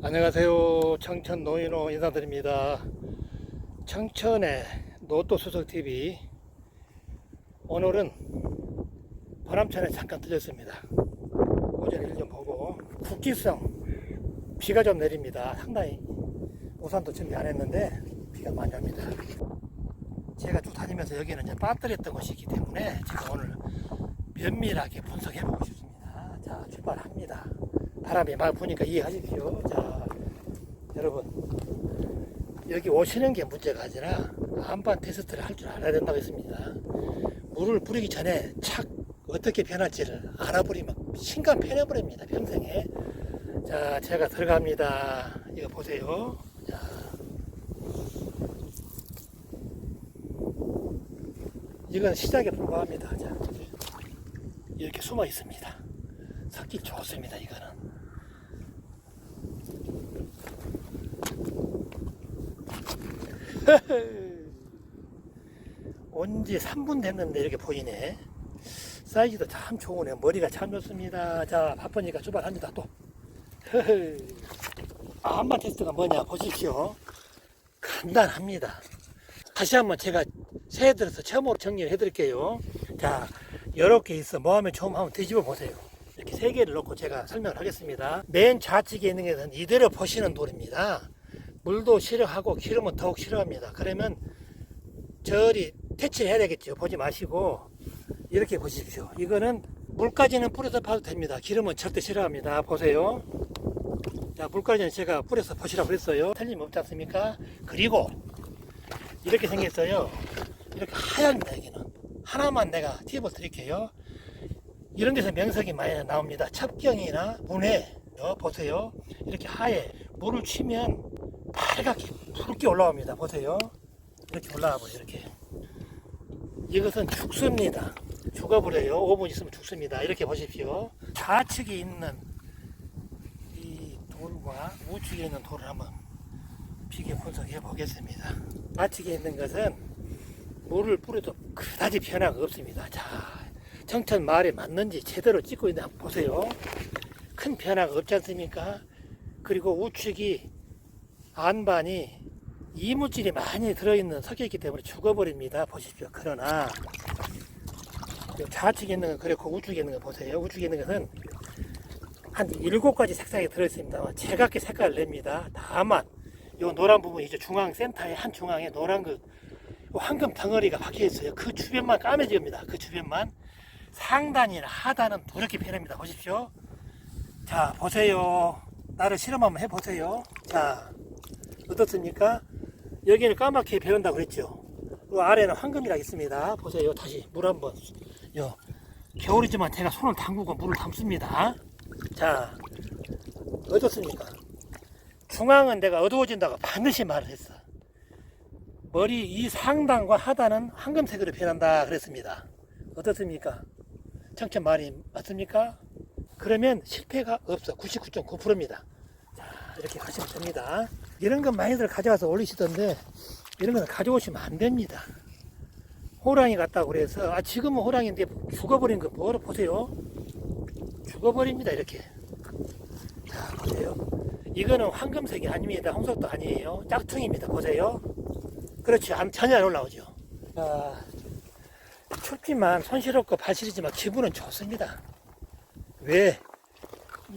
안녕하세요. 청천 노인호 인사드립니다. 청천의 노또수석TV. 오늘은 바람천에 잠깐 들렸습니다. 오전에 일좀 보고. 국기성 비가 좀 내립니다. 상당히 우산도 준비 안 했는데 비가 많이 옵니다. 제가 쭉 다니면서 여기는 이제 빠뜨렸던 곳이기 때문에 제가 오늘 면밀하게 분석해 보고 싶습니다. 자, 출발합니다. 바람이 막 부니까 이해하십시오. 자, 여러분. 여기 오시는 게 문제가 아니라 안반 테스트를 할 줄 알아야 된다고 했습니다. 물을 뿌리기 전에 착 어떻게 변할지를 알아버리면 신간 편해버립니다. 평생에. 자, 제가 들어갑니다. 이거 보세요. 자. 이건 시작에 불과합니다. 자, 이렇게 숨어 있습니다. 섞기 좋습니다. 이거는. 온지 3분 됐는데 이렇게 보이네. 사이즈도 참 좋으네. 머리가 참 좋습니다. 자, 바쁘니까 출발합니다. 또. 아, 한번 테스트가 뭐냐 보십시오. 간단합니다. 다시 한번 제가 새해 들어서 처음으로 정리를 해드릴게요. 자, 이렇게 있어. 뭐 하면 좋으면 한번 뒤집어 보세요. 이렇게 세 개를 놓고 제가 설명을 하겠습니다. 맨 좌측에 있는 것은 이대로 보시는 돌입니다. 물도 싫어하고 기름은 더욱 싫어합니다. 그러면 저리 퇴치를 해야 되겠죠. 보지 마시고 이렇게 보십시오. 이거는 물까지는 뿌려서 봐도 됩니다. 기름은 절대 싫어합니다. 보세요. 자, 물까지는 제가 뿌려서 보시라고 그랬어요. 틀림없지 않습니까? 그리고 이렇게 생겼어요. 이렇게 하얗습니다, 여기는. 하나만 내가 팁을 드릴게요. 이런 데서 명석이 많이 나옵니다. 첩경이나 문해, 어, 보세요. 이렇게 하얘. 물을 치면 빨갛게 붉게 올라옵니다. 보세요. 이렇게 올라와 버려 이렇게. 이것은 죽습니다. 죽어버려요. 5분 있으면 죽습니다. 이렇게 보십시오. 좌측에 있는 이 돌과 우측에 있는 돌을 한번 비교 분석해 보겠습니다. 좌측에 있는 것은 물을 뿌려도 그다지 변화가 없습니다. 자, 청천 마을에 맞는지 제대로 찍고 있는지 한번 보세요. 큰 변화가 없지 않습니까? 그리고 우측이 안반이 이물질이 많이 들어있는 석이기 때문에 죽어버립니다. 보십시오. 그러나 요 좌측에 있는 건 그렇고 우측에 있는 거 보세요. 우측에 있는 것은 한 일곱 가지 색상이 들어있습니다. 제각기 색깔을 냅니다. 다만 요 노란 부분이죠. 중앙 센터의 한 중앙에 노란 그 황금 덩어리가 박혀 있어요. 그 주변만 까매집니다. 그 주변만 상단이나 하단은 도렇게 변합니다. 보십시오. 자 보세요. 나를 실험 한번 해보세요. 자 어떻습니까? 여기는 까맣게 변한다고 그랬죠. 그 아래는 황금이라 있습니다. 보세요. 다시 물 한번. 요 겨울이지만 제가 손을 담그고 물을 담습니다. 자 어떻습니까? 중앙은 내가 어두워진다고 반드시 말을 했어. 머리 이 상단과 하단은 황금색으로 변한다 그랬습니다. 어떻습니까? 청천 말이 맞습니까? 그러면 실패가 없어. 99.9%입니다. 자, 이렇게 가시면 됩니다. 이런 건 많이들 가져와서 올리시던데, 이런 건 가져오시면 안 됩니다. 호랑이 같다고 그래서, 아, 지금은 호랑이인데 죽어버린 거 뭐로 보세요? 죽어버립니다, 이렇게. 자, 보세요. 이거는 황금색이 아닙니다. 홍석도 아니에요. 짝퉁입니다. 보세요. 그렇지. 안, 전혀 안 올라오죠. 자, 춥지만 손시렵고 발시리지만 기분은 좋습니다. 왜?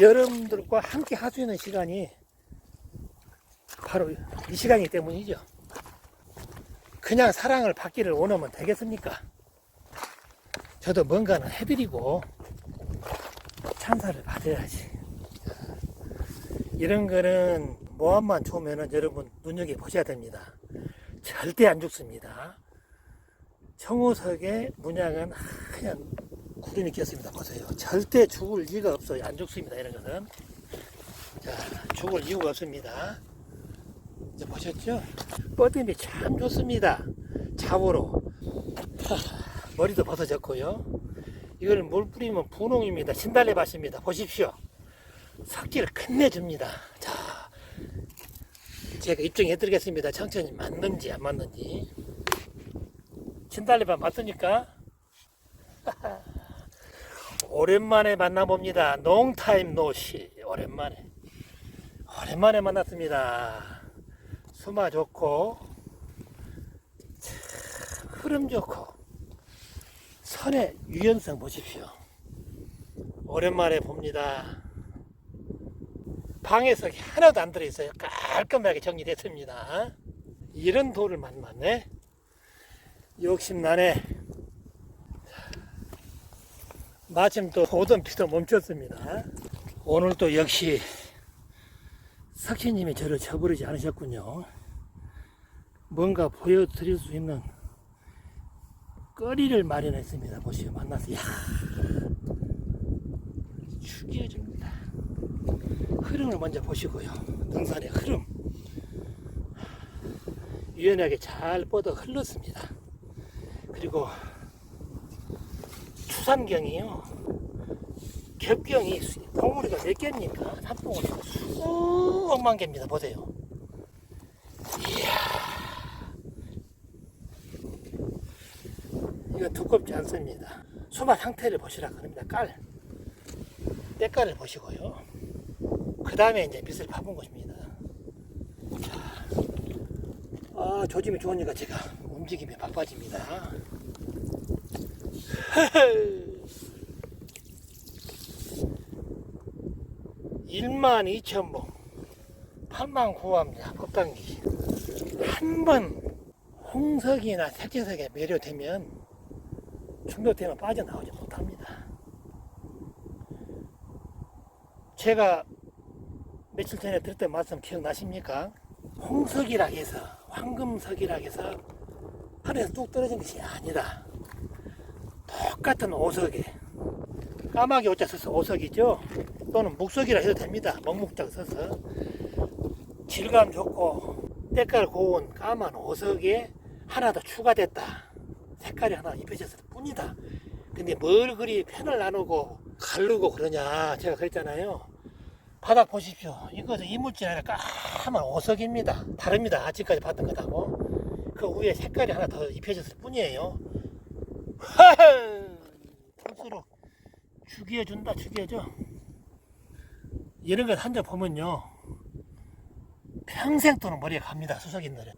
여러분들과 함께 할수 있는 시간이 바로 이 시간이기 때문이죠. 그냥 사랑을 받기를 원하면 되겠습니까? 저도 뭔가는 해드리고 찬사를 받아야지. 이런 거는 모함만 좋으면 여러분 눈여겨 보셔야 됩니다. 절대 안 죽습니다. 청호석의 문양은 하얀 구름이 꼈습니다. 보세요. 절대 죽을 이유가 없어요. 안 죽습니다. 이런 것은. 자, 죽을 이유가 없습니다. 이제 보셨죠? 뻗음이 참 좋습니다. 잡으로. 하, 머리도 벗어졌고요. 이걸 물 뿌리면 분홍입니다. 신달래밭입니다. 보십시오. 석기를 끝내줍니다. 자, 제가 입증해 드리겠습니다. 청천이 맞는지 안 맞는지. 진달래밭 맞습니까? 오랜만에 만나봅니다. 농타임 노시. 오랜만에. 오랜만에 만났습니다. 수마 좋고, 참, 흐름 좋고, 선의 유연성 보십시오. 오랜만에 봅니다. 방해석이 하나도 안 들어있어요. 깔끔하게 정리됐습니다. 이런 돌을 만났네. 욕심나네. 마침 또 오던 비도 멈췄습니다. 오늘 또 역시 석신님이 저를 쳐버리지 않으셨군요. 뭔가 보여드릴 수 있는 거리를 마련했습니다. 보시오. 만나서, 야 죽여줍니다. 흐름을 먼저 보시고요. 등산의 흐름. 유연하게 잘 뻗어 흘렀습니다. 그리고 추산경이요. 겹경이 봉우리가 몇 개입니까? 산봉우리가 수억만 개입니다. 보세요. 이야. 이거 두껍지 않습니다. 수마 상태를 보시라 그럽니다. 깔. 때깔을 보시고요. 그 다음에 이제 밑을 파본 것입니다. 자, 아, 조짐이 좋으니까 제가 움직임이 바빠집니다. 1만 2천 봉, 8만 9합니다. 법당기. 한 번 홍석이나 색재석에 매료되면 중도되면 빠져나오지 못합니다. 제가 며칠 전에 들었던 말씀 기억나십니까? 홍석이라 해서 황금석이라 해서 하늘에서 뚝 떨어진 것이 아니다. 똑같은 오석에 까마귀 오자 써서 오석이죠. 또는 묵석이라 해도 됩니다. 먹묵자 써서 질감 좋고 때깔 고운 까만 오석에 하나 더 추가됐다. 색깔이 하나 입혀졌을 뿐이다. 근데 뭘 그리 편을 나누고 가르고 그러냐 제가 그랬잖아요. 바닥 보십시오. 이것은 이물질 아니라 까만 오석입니다. 다릅니다. 아직까지 봤던 것하고 그 위에 색깔이 하나 더 입혀졌을 뿐이에요. 볼수록 죽여준다 죽여줘. 이런 걸 한 점 보면요. 평생 또는 머리에 갑니다. 수석인들은.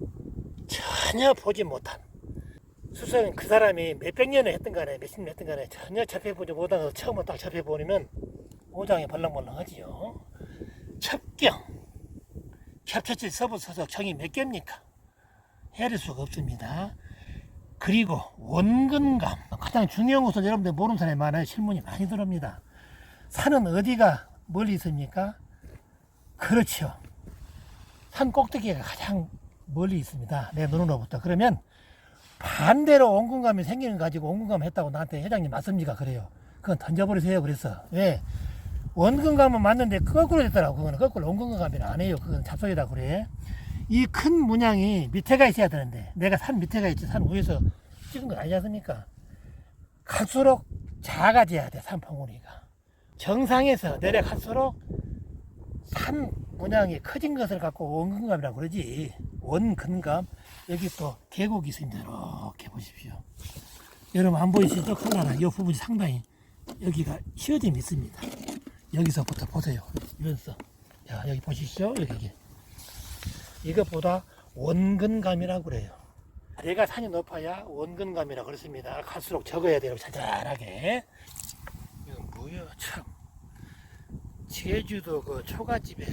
전혀 보지 못한. 수석은 그 사람이 몇백 년을 했던 간에 몇십 년 했던 간에 전혀 접해보지 못한 거 처음으로 딱 접해보면 오장이 벌렁벌렁하지요. 첩경. 겹쳤지 서부 서석 정이 몇 개입니까? 헤아릴 수가 없습니다. 그리고 원근감. 가장 중요한 것은 여러분들 모르는 사람이 많아요. 질문이 많이 들어옵니다. 산은 어디가 멀리 있습니까? 그렇죠. 산 꼭대기가 가장 멀리 있습니다. 내 눈으로부터. 그러면 반대로 원근감이 생기는 거 가지고 원근감 했다고 나한테 회장님 맞습니까? 그래요. 그건 던져버리세요. 그래서. 왜? 원근감은 맞는데 거꾸로 됐더라고. 그거는 거꾸로 원근감이 아니에요. 그건 잡소리다 그래. 이 큰 문양이 밑에가 있어야 되는데 내가 산 밑에가 있지 산 위에서 찍은 거 아니지 않습니까? 갈수록 작아져야 돼. 산 봉우리가. 정상에서 내려갈수록 산 문양이 커진 것을 갖고 원근감이라고 그러지. 원근감. 여기 또 계곡이 있습니다. 이렇게 보십시오. 여러분 안 보이시죠? 콜라라. 이 부분이 상당히 여기가 휘어짐이 있습니다. 여기서부터 보세요. 연서. 자, 여기 보시죠? 여기. 여기. 이것보다 원근감이라고 그래요. 내가 산이 높아야 원근감이라고 그렇습니다. 갈수록 적어야 돼요. 자잘하게. 이건 뭐야, 참. 제주도 그 초가집에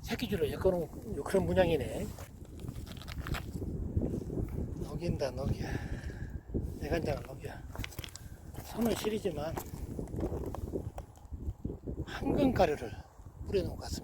새끼줄로 엮어놓은 그런 문양이네. 녹인다, 녹여. 내간장을 녹여. 손을 시리지만 황금 가루를 뿌려놓은 것 같습니다.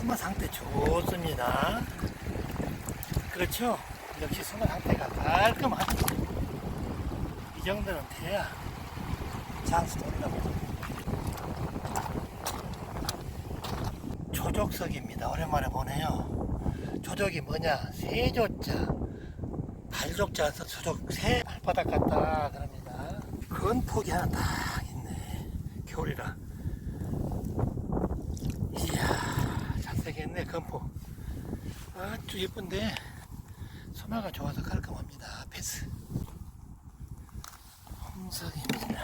수마 상태 좋습니다. 그렇죠? 역시 수마 상태가 깔끔하죠. 이 정도는 돼야 장수입니다. 조족석입니다. 오랜만에 보네요. 조족이 뭐냐? 세조자, 발족자에서 조족 새 발바닥 같다 그럽니다. 건폭이 하나 딱 있네. 겨울이라. 이야, 잘생겼네 건폭. 아주 예쁜데 소마가 좋아서 깔끔합니다. 패스. 홍석입니다.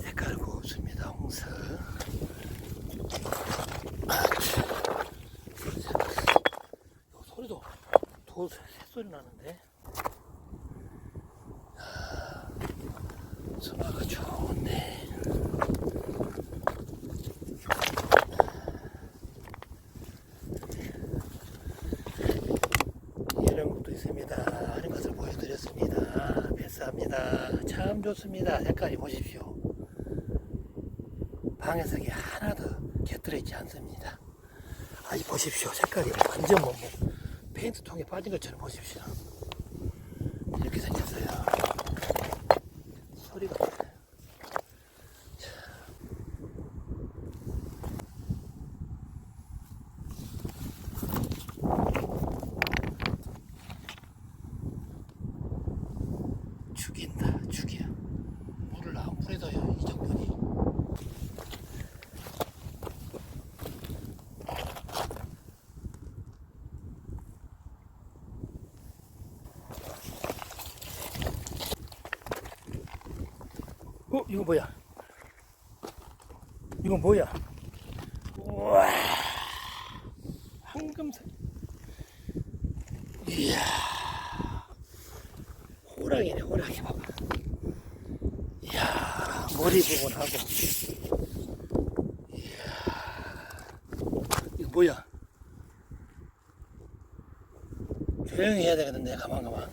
색깔 고수입니다. 홍석. 소리도 도 새소리 나는데. 아, 소마가 좋네. 이런 것도 있습니다. 하는 것을 보여드렸습니다. 패스합니다. 참 좋습니다. 색깔이 보십시오. 방해석이 하나도 곁들여 있지 않습니다. 아이 보십시오. 색깔이 완전 뭐, 뭐 페인트통에 빠진 것처럼 보십시오. 이렇게 생겼어요. 소리가 죽인다. 죽여. 물을 안 뿌려도요. 이 정도니. 어, 이거 뭐야? 이건 뭐야? 우와, 황금색. 이야, 호랑이네, 호랑이 봐봐. 이야, 머리 부분하고. 이거 뭐야? 조용히 해야 되겠는데, 가만, 가만.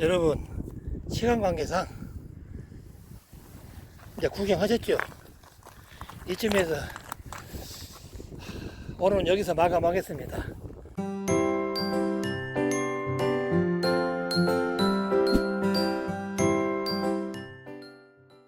여러분 시간 관계상 이제 구경하셨죠? 이쯤에서 오늘은 여기서 마감하겠습니다.